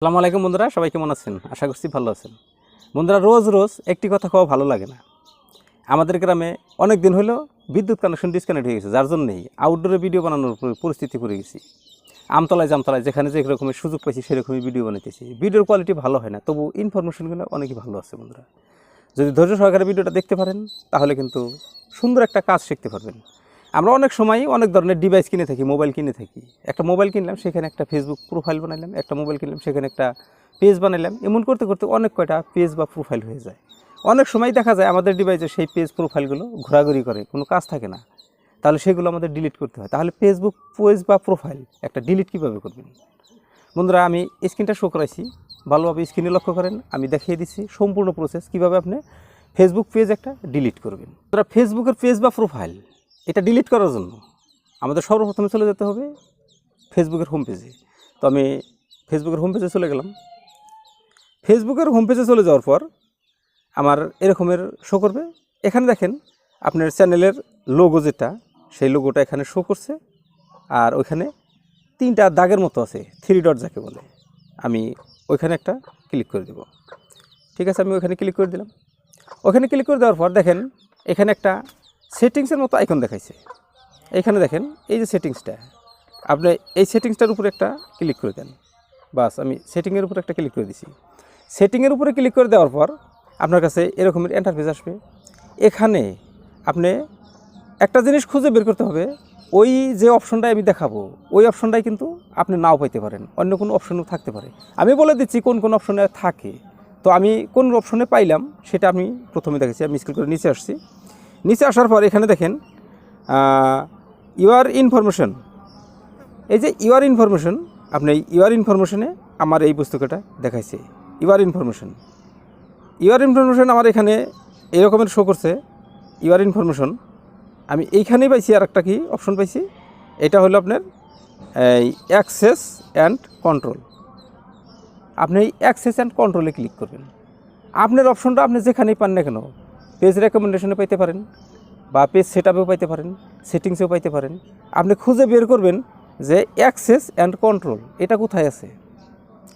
আসসালামু আলাইকুম বন্ধুরা, সবাই কেমন আছেন? আশা করছি ভালো আছেন। বন্ধুরা, রোজ রোজ একটি কথা খাওয়া ভালো লাগে না। আমাদের গ্রামে অনেক দিন হলো বিদ্যুৎ কানেকশন ডিসকানেক্ট হয়ে গেছে, যার জন্যই আউটডোরে ভিডিও বানানোর পরিস্থিতি পড়ে গেছি। আমতলায় জামতলায় যেখানে যে রকমের সুযোগ পাইছি, সেরকমই ভিডিও বানাইতেছি। ভিডিওর কোয়ালিটি ভালো হয় না, তবু ইনফরমেশনগুলো অনেকই ভালো আছে বন্ধুরা। যদি ধৈর্য সহকারে ভিডিওটা দেখতে পারেন, তাহলে কিন্তু সুন্দর একটা কাজ শিখতে পারবেন। আমরা অনেক সময় অনেক ধরনের ডিভাইস কিনে থাকি মোবাইল কিনে থাকি। একটা মোবাইল কিনলাম, সেখানে একটা ফেসবুক প্রোফাইল বানাইলাম, একটা মোবাইল কিনলাম, সেখানে একটা পেজ বানাইলাম। এমন করতে করতে অনেক কয়টা পেজ বা প্রোফাইল হয়ে যায়। অনেক সময় দেখা যায় আমাদের ডিভাইসে সেই পেজ প্রোফাইলগুলো ঘোরাঘুরি করে, কোনো কাজ থাকে না। তাহলে সেগুলো আমাদের ডিলিট করতে হয়। তাহলে ফেসবুক পেজ বা প্রোফাইল একটা ডিলিট কীভাবে করবেন? বন্ধুরা, আমি স্ক্রিনটা শো করাইছি। ভালোভাবে স্ক্রিনে লক্ষ্য করেন, আমি দেখিয়ে দিচ্ছি সম্পূর্ণ প্রসেস কীভাবে আপনি ফেসবুক পেজ একটা ডিলিট করবেন। বন্ধুরা ফেসবুকের পেজ বা প্রোফাইল এটা ডিলিট করার জন্য। আমাদের সর্বপ্রথমে চলে যেতে হবে ফেসবুকের হোম পেজে তো আমি ফেসবুকের হোম পেজে চলে গেলাম। ফেসবুকের হোম পেজে চলে যাওয়ার পর আমার এরকমের শো করবে। এখানে দেখেন, আপনার চ্যানেলের লোগো যেটা, সেই লোগোটা এখানে শো করছে। আর ওইখানে তিনটা দাগের মতো আছে থ্রি ডট যাকে বলে। আমি ওইখানে একটা ক্লিক করে দেব। ঠিক আছে, আমি ওইখানে ক্লিক করে দিলাম। ওখানে ক্লিক করে দেওয়ার পর দেখেন, এখানে একটা সেটিংসের মতো আইকন দেখাইছে। এইখানে দেখেন, এই যে সেটিংসটা, আপনি এই সেটিংসটার উপরে একটা ক্লিক করে দেন। বাস, আমি সেটিংয়ের উপরে একটা ক্লিক করে দিছি। সেটিংয়ের উপরে ক্লিক করে দেওয়ার পর আপনার কাছে এরকমের এন্টারফেস আসবে। এখানে আপনি একটা জিনিস খুঁজে বের করতে হবে, ওই যে অপশনটাই আমি দেখাবো, ওই অপশনটাই কিন্তু আপনি নাও পাইতে পারেন, অন্য কোনো অপশনও থাকতে পারে। আমি বলে দিচ্ছি কোন কোন অপশনে থাকে। তো আমি কোন অপশনে পাইলাম, সেটা আমি প্রথমে দেখেছি আমি স্কুল করে নিচে আসছি। নিচে আসার পর এখানে দেখেন ইউআর ইনফরমেশন এই যে ইউআর ইনফরমেশন আপনি ইউআর ইনফরমেশনে আমার এই পুস্তকটা দেখাইছে। ইউআর ইনফরমেশন ইউআর ইনফরমেশন আমার এখানে এরকমের শো করছে। ইউআর ইনফরমেশন আমি এইখানেই পাইছি আর একটা কি অপশন পাইছি? এটা হলো আপনার, এই অ্যাক্সেস অ্যান্ড কন্ট্রোল আপনি এই অ্যাক্সেস অ্যান্ড কন্ট্রোলে ক্লিক করবেন। আপনার অপশনটা আপনি যেখানেই পান না কেন পেজ রেকমেন্ডেশনে পাইতে পারেন বা পেজ সেট আপেও পাইতে পারেন সেটিংসেও পাইতে পারেন। আপনি খুঁজে বের করবেন যে অ্যাক্সেস অ্যান্ড কন্ট্রোল এটা কোথায় আছে?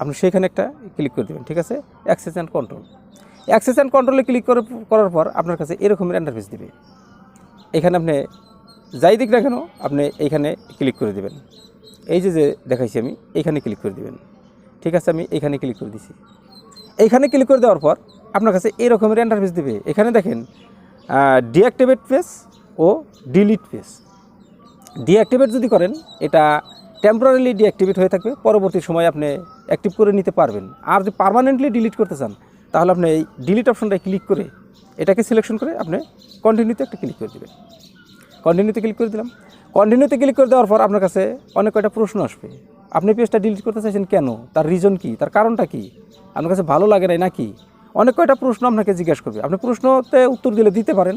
আপনি সেখানে একটা ক্লিক করে দেবেন, ঠিক আছে? Access and control access and কন্ট্রোলে ক্লিক করে করার পর আপনার কাছে এরকমের ইন্টারফেস দেবে। এখানে আপনি যাই দিক না কেন, আপনি এইখানে ক্লিক করে দেবেন। এই যে যে দেখাইছি আমি এইখানে ক্লিক করে দেবেন। ঠিক আছে, আমি এইখানে ক্লিক করে দিছি। এইখানে ক্লিক করে দেওয়ার পর আপনার কাছে এই রকমের ইন্টারফেস দেবে। এখানে দেখেন ডিঅ্যাক্টিভেট পেজ ও ডিলিট পেজ ডিঅ্যাক্টিভেট যদি করেন, এটা টেম্পোরারিলি ডিঅ্যাক্টিভেট হয়ে থাকবে, পরবর্তী সময় আপনি অ্যাক্টিভ করে নিতে পারবেন। আর যদি পার্মানেন্টলি ডিলিট করতে চান, তাহলে আপনি এই ডিলিট অপশনটায় ক্লিক করে এটাকে সিলেকশন করে আপনি কন্টিনিউতে একটা ক্লিক করে দেবেন। কন্টিনিউতে ক্লিক করে দিলাম। কন্টিনিউতে ক্লিক করে দেওয়ার পর আপনার কাছে অনেক কয়টা প্রশ্ন আসবে। আপনি পেজটা ডিলিট করতে চাইছেন কেন? তার রিজন কি? তার কারণটা কি? আপনার কাছে ভালো লাগে নাই নাকি? অনেক কয়টা প্রশ্ন আপনাকে জিজ্ঞাসা করবে। আপনি প্রশ্নতে উত্তর দিলে দিতে পারেন।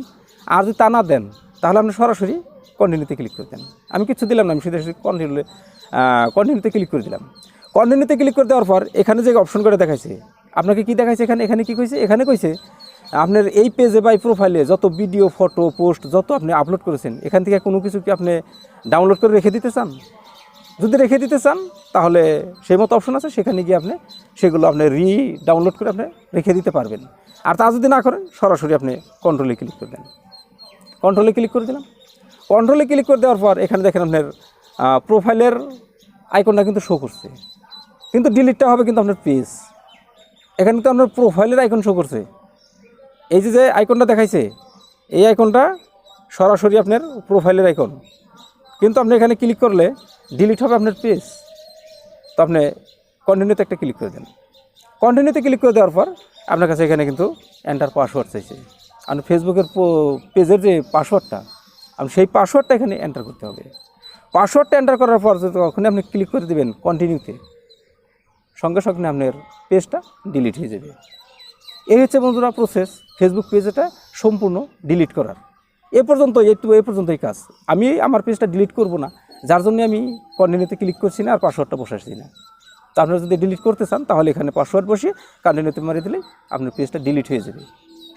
আর যদি তা না দেন, তাহলে আপনি সরাসরি কন্টিনিউতে ক্লিক করে দেন। আমি কিছু দিলাম না, আমি শুধু কন্টিনিউ কন্টিনিউতে ক্লিক করে দিলাম। কন্টিনিউতে ক্লিক করে দেওয়ার পর এখানে যে অপশন করে দেখাইছে, আপনাকে কি দেখাইছে এখানে? এখানে কি কইছে? এখানে কইছে, আপনার এই পেজে বা এই প্রোফাইলে যত ভিডিও ফটো পোস্ট যত আপনি আপলোড করেছেন, এখান থেকে কোনো কিছু কি আপনি ডাউনলোড করে রেখে দিতে চান? যদি রেখে দিতে চান, তাহলে সেই মতো অপশন আছে। সেখানে গিয়ে আপনি সেগুলো আপনি রি ডাউনলোড করে আপনি রেখে দিতে পারবেন। আর তা যদি না করেন, সরাসরি আপনি কন্ট্রোলে ক্লিক করে দেন। কন্ট্রোলে ক্লিক করে দিলাম। কন্ট্রোলে ক্লিক করে দেওয়ার পর এখানে দেখেন আপনার প্রোফাইলের আইকনটা কিন্তু শো করছে। কিন্তু ডিলিটটা হবে কিন্তু আপনার পেজ এখানে তো আপনার প্রোফাইলের আইকন শো করছে। এই যে যে আইকনটা দেখাইছে, এই আইকনটা সরাসরি আপনার প্রোফাইলের আইকন কিন্তু আপনি এখানে ক্লিক করলে ডিলিট হবে আপনার পেজ তো আপনি কন্টিনিউতে একটা ক্লিক করে দেন। কন্টিনিউতে ক্লিক করে দেওয়ার পর আপনার কাছে এখানে কিন্তু এন্টার পাসওয়ার্ড চাইছে। আপনি ফেসবুকের পেজের যে পাসওয়ার্ডটা আপনি সেই পাসওয়ার্ডটা এখানে এন্টার করতে হবে। পাসওয়ার্ডটা এন্টার করার পর যখন আপনি ক্লিক করে দেবেন কন্টিনিউতে সঙ্গে সঙ্গে আপনার পেজটা ডিলিট হয়ে যাবে। এই হচ্ছে বন্ধুরা প্রসেস ফেসবুক পেজটা সম্পূর্ণ ডিলিট করার। এ পর্যন্ত একটু এ পর্যন্তই কাজ। আমি আমার পেজটা ডিলিট করব না। যার জন্য আমি কন্টিনিউতে ক্লিক করছি না আর পাসওয়ার্ডটা বসাচ্ছি না। তো আপনারা যদি ডিলিট করতে চান, তাহলে এখানে পাসওয়ার্ড বসিয়ে কন্টিনিউতে মারিয়ে দিলে আপনার পেজটা ডিলিট হয়ে যাবে।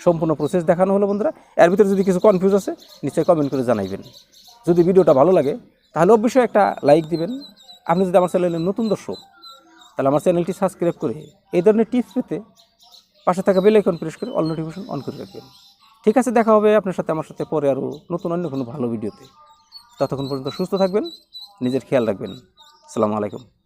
সম্পূর্ণ প্রসেস দেখানো হলো বন্ধুরা। এর ভিতরে যদি কিছু কনফিউজ আছে, নিশ্চয়ই কমেন্ট করে জানাইবেন। যদি ভিডিওটা ভালো লাগে, তাহলে অবশ্যই একটা লাইক দিবেন। আপনি যদি আমার চ্যানেলের নতুন দর্শক, তাহলে আমার চ্যানেলটি সাবস্ক্রাইব করে এই ধরনের টিপস পেতে পাশে থাকা বেল আইকন প্রেস করে অল নোটিফিকেশন অন করে রাখবেন। ঠিক আছে, দেখা হবে আপনার সাথে, আমার সাথে পরে আরও নতুন অন্য কোনো ভালো ভিডিওতে। ততক্ষণ পর্যন্ত সুস্থ থাকবেন, নিজের খেয়াল রাখবেন। আসসালামু আলাইকুম।